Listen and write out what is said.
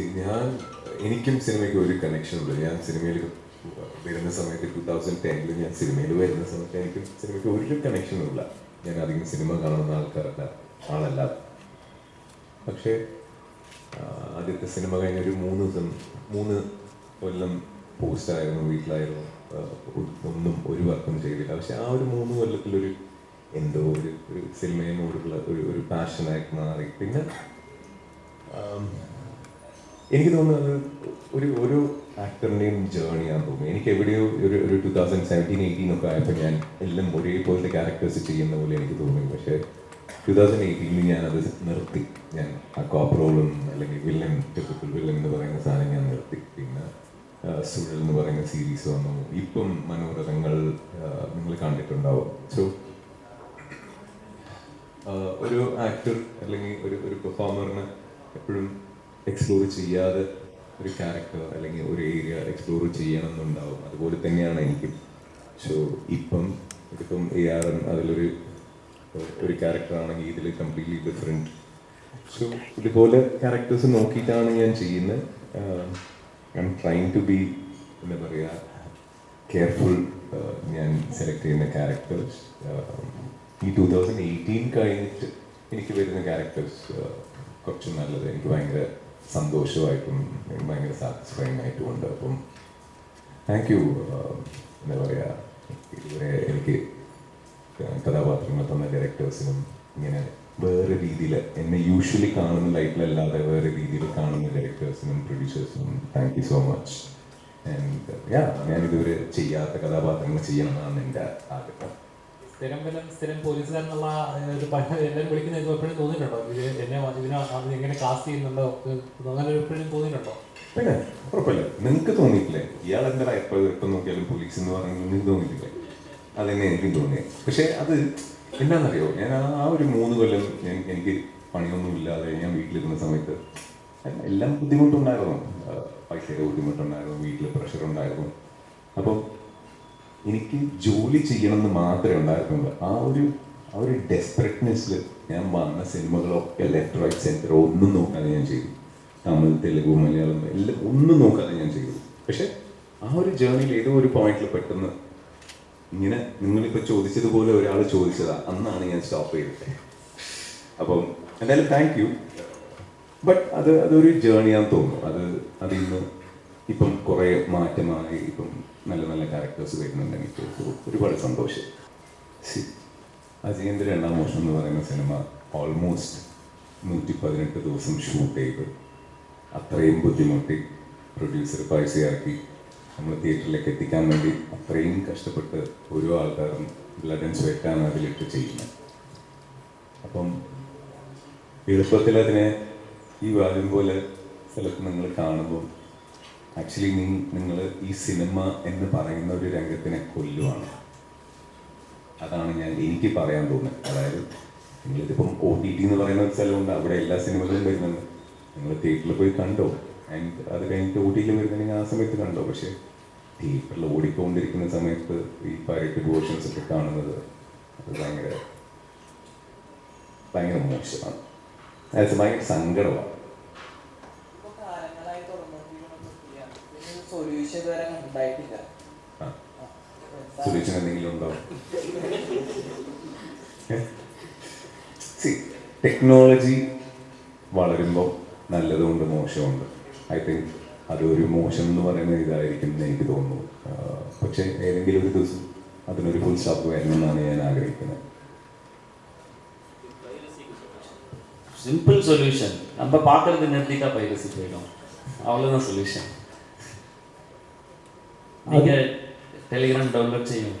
ഞാൻ എനിക്കും സിനിമയ്ക്ക് ഒരു കണക്ഷൻ ഉണ്ട് ഞാൻ സിനിമയിൽ വരുന്ന സമയത്ത് ടൂ തൗസൻഡ് ടെനിൽ ഞാൻ സിനിമയിൽ വരുന്ന സമയത്ത് എനിക്ക് സിനിമയ്ക്ക് ഒരു കണക്ഷനും ഇല്ല. ഞാൻ അധികം സിനിമ കാണുന്ന ആൾക്കാരല്ല ആളല്ല. പക്ഷേ ആദ്യത്തെ സിനിമ കഴിഞ്ഞ ഒരു മൂന്ന് ദിവസം മൂന്ന് കൊല്ലം പോസ്റ്റായിരുന്നു വീട്ടിലായിരുന്നു. ഒന്നും ഒരു വർക്കും ചെയ്തില്ല. പക്ഷെ ആ ഒരു മൂന്ന് കൊല്ലത്തിലൊരു എന്തോ ഒരു സിനിമയോടുള്ള ഒരു ഒരു പാഷനായിട്ട് മാറി. പിന്നെ എനിക്ക് തോന്നുന്നത് ഒരു ഒരു ആക്ടറിന്റെയും ജേണിയാന്ന് തോന്നുന്നു. എനിക്ക് എവിടെയോ ഒരു ഒരു ടു തൗസൻഡ് സെവന്റീൻ എയ്റ്റീൻ ഒക്കെ ആയപ്പോൾ ഞാൻ എല്ലാം ഒരേപോലത്തെ ക്യാരക്ടേഴ്സ് ചെയ്യുന്ന പോലെ എനിക്ക് തോന്നി. പക്ഷേ ടു തൗസൻഡ് എയ്റ്റീനിൽ ഞാനത് നിർത്തി. ഞാൻ ആ കോപ്പ് റോളും അല്ലെങ്കിൽ വില്ലൻ ടിപ്പിക്കൽ വില്ലൻ എന്ന് പറയുന്ന സാധനം ഞാൻ നിർത്തി. പിന്നെ സുഴൽ എന്ന് പറയുന്ന സീരീസ് വന്നു. ഇപ്പം മനോരഥങ്ങൾ നിങ്ങൾ കണ്ടിട്ടുണ്ടാവും. സോ ഒരു ആക്ടർ അല്ലെങ്കിൽ ഒരു ഒരു പെർഫോമറിന് എപ്പോഴും എക്സ്പ്ലോർ ചെയ്യാതെ ഒരു ക്യാരക്ടർ അല്ലെങ്കിൽ ഒരു ഏരിയ എക്സ്പ്ലോർ ചെയ്യണം എന്നുണ്ടാവും അതുപോലെ തന്നെയാണ് എനിക്കും. സോ ഇപ്പം ഇതിപ്പം എ ആർ എം അതിലൊരു ഒരു ക്യാരക്ടർ ആണെങ്കിൽ ഇതിൽ കംപ്ലീറ്റ്ലി ഡിഫറെന്റ് സോ ഇതുപോലെ ക്യാരക്ടേഴ്സ് നോക്കിയിട്ടാണ് ഞാൻ ചെയ്യുന്നത്. I M trying to be എന്താ പറയുക കെയർഫുൾ ഞാൻ സെലക്ട് ചെയ്യുന്ന ക്യാരക്ടേഴ്സ് ഈ ടൂ തൗസൻഡ് എയ്റ്റീൻ കഴിഞ്ഞിട്ട് എനിക്ക് വരുന്ന ക്യാരക്ടേഴ്സ് കുറച്ച് നല്ലത്. എനിക്ക് ഭയങ്കര സന്തോഷമായിട്ടും ഭയങ്കര സാറ്റിസ്ഫൈങ് ആയിട്ടും ഉണ്ട് അപ്പം താങ്ക് യു എന്താ പറയുക ഇതുവരെ എനിക്ക് കഥാപാത്രങ്ങൾ തന്ന ഡയറക്ടേഴ്സിനും ഇങ്ങനെ വേറെ രീതിയിൽ എന്നെ യൂഷ്വലി കാണുന്ന ലൈഫിലല്ലാതെ വേറെ രീതിയിൽ കാണുന്ന ഡയറക്ടേഴ്സിനും പ്രൊഡ്യൂസേഴ്സിനും thank you so much and ഇതുവരെ ചെയ്യാത്ത കഥാപാത്രങ്ങൾ ചെയ്യണമെന്നാണ് എന്റെ ആഗ്രഹം. സ്ഥിരം വല്ലം സ്ഥിരം പോലീസുകാരെന്നുള്ള ഒരു എല്ലാവരും വിളിക്കുന്ന എപ്പോഴും തോന്നിയിട്ടുണ്ടോ? ഇത് എന്നെ ഇതിനെ എങ്ങനെ കാസ്റ്റ് ചെയ്യുന്നുണ്ടോ? അങ്ങനെ എപ്പോഴും തോന്നിയിട്ടുണ്ടോ? പിന്നെ ഉറപ്പില്ല. നിങ്ങൾക്ക് തോന്നിയിട്ടില്ലേ? ഇയാൾ എന്താ എപ്പോൾ എപ്പം നോക്കിയാലും പോലീസ് എന്ന് പറഞ്ഞാൽ നിങ്ങൾക്ക് തോന്നിയിട്ടില്ലേ? അതെന്നെ എനിക്കും തോന്നി പക്ഷേ അത് എന്താണെന്നറിയോ ഞാൻ ആ ഒരു മൂന്ന് കൊല്ലം ഞാൻ എനിക്ക് പണിയൊന്നും ഇല്ലാതെ ഞാൻ വീട്ടിലിരുന്ന സമയത്ത് എല്ലാം ബുദ്ധിമുട്ടുണ്ടായിരുന്നു. പൈസയുടെ ബുദ്ധിമുട്ടുണ്ടായിരുന്നു വീട്ടിൽ പ്രഷർ ഉണ്ടായിരുന്നു. അപ്പം എനിക്ക് ജോലി ചെയ്യണമെന്ന് മാത്രമേ ഉണ്ടായിരുന്നുള്ളൂ. ആ ഒരു ആ ഒരു ഡെസ്പറേറ്റ്നെസ്സിൽ ഞാൻ വന്ന സിനിമകളൊക്കെ ലെഫ്റ്റ് റൈറ്റ് സെന്റർ ഒന്നും നോക്കാതെ ഞാൻ ചെയ്തു. തമിഴ് തെലുഗു മലയാളം എല്ലാം ഒന്നും നോക്കാതെ ഞാൻ ചെയ്തു. പക്ഷെ ആ ഒരു ജേർണിയിൽ ഏതോ ഒരു പോയിന്റിൽ പെട്ടെന്ന് ഇങ്ങനെ നിങ്ങളിപ്പോൾ ചോദിച്ചതുപോലെ ഒരാൾ ചോദിച്ചതാ. അന്നാണ് ഞാൻ സ്റ്റോപ്പ് ചെയ്തത്. അപ്പം എന്തായാലും താങ്ക് യു ബട്ട് അത് അതൊരു ജേണിയാന്ന് തോന്നുന്നു. അത് അതിൽ നിന്ന് ഇപ്പം കുറേ മാറ്റമായി. ഇപ്പം നല്ല നല്ല ക്യാരക്ടേഴ്സ് വരുന്നുണ്ട് എനിക്ക്. ഒരുപാട് സന്തോഷം. സി അജയന്റെ രണ്ടാം മോഷൻ എന്ന് പറയുന്ന സിനിമ ഓൾമോസ്റ്റ് നൂറ്റി പതിനെട്ട് ദിവസം ഷൂട്ട് ചെയ്ത്. അത്രയും ബുദ്ധിമുട്ടി. പ്രൊഡ്യൂസർ പൈസ നമ്മൾ തിയേറ്ററിലേക്ക് എത്തിക്കാൻ വേണ്ടി അത്രയും കഷ്ടപ്പെട്ട് ഓരോ ആൾക്കാരും ബ്ലഡ് ആൻഡ് സ്വെറ്റാണ് അതിലിട്ട് ചെയ്യുന്നത്. അപ്പം എളുപ്പത്തിൽ അതിനെ ഈ വാല്യം പോലെ സ്ഥലത്ത് നിങ്ങൾ കാണുമ്പോൾ ആക്ച്വലി നിങ്ങൾ ഈ സിനിമ എന്ന് പറയുന്ന ഒരു രംഗത്തിനെ കൊല്ലുവാണ്. അതാണ് ഞാൻ എനിക്ക് പറയാൻ തോന്നുന്നത്. അതായത് നിങ്ങളിതിപ്പം ഒ ടി ടി എന്ന് പറയുന്ന ഒരു സ്ഥലമുണ്ട്. അവിടെ എല്ലാ സിനിമകളും വരുന്നുണ്ട്. നിങ്ങൾ തിയേറ്ററിൽ പോയി കണ്ടോ? ആൻഡ് അത് കഴിഞ്ഞിട്ട് ഒ ടിയിൽ വരുന്നുണ്ടെങ്കിൽ ആ സമയത്ത് കണ്ടോ? പക്ഷേ തിയേറ്ററിൽ ഓടിക്കൊണ്ടിരിക്കുന്ന സമയത്ത് ഈ പൈറേറ്റഡ് വേർഷൻസ് ഒക്കെ കാണുന്നത് അത് ഭയങ്കര ഭയങ്കര മോശമാണ്. ഭയങ്കര സങ്കടമാണ് ഇപ്പൊ കാലങ്ങളായി സൊല്യൂഷൻ ഇതുവരെ ഉണ്ടായിട്ടില്ല ആ ആ, എന്താ? സൊല്യൂഷൻ എന്തെങ്കിലും ഉണ്ടോ സി ടെക്നോളജി വളരുമ്പോൾ നല്ലതുകൊണ്ട് മോശമുണ്ട് ഐ തിങ്ക് അതൊരു മോശം എന്ന് പറയുന്ന ഇതായിരിക്കും എന്ന് എനിക്ക് തോന്നുന്നു ആ, പക്ഷേ ഏതെങ്കിലും ഒരു ദിവസം അതിനൊരു ഫുൾ സ്റ്റോപ്പ് വരണമെന്നാണ് ഞാൻ ആഗ്രഹിക്കുന്നത് சிம்பிள் சொல்யூஷன் நம்ம பார்க்கறது நிறுத்திட்டா பைரசி போயிடும் அவ்வளோதான் சொல்யூஷன் ടെലിഗ്രാം ഡൗൺലോഡ് ചെയ്യും.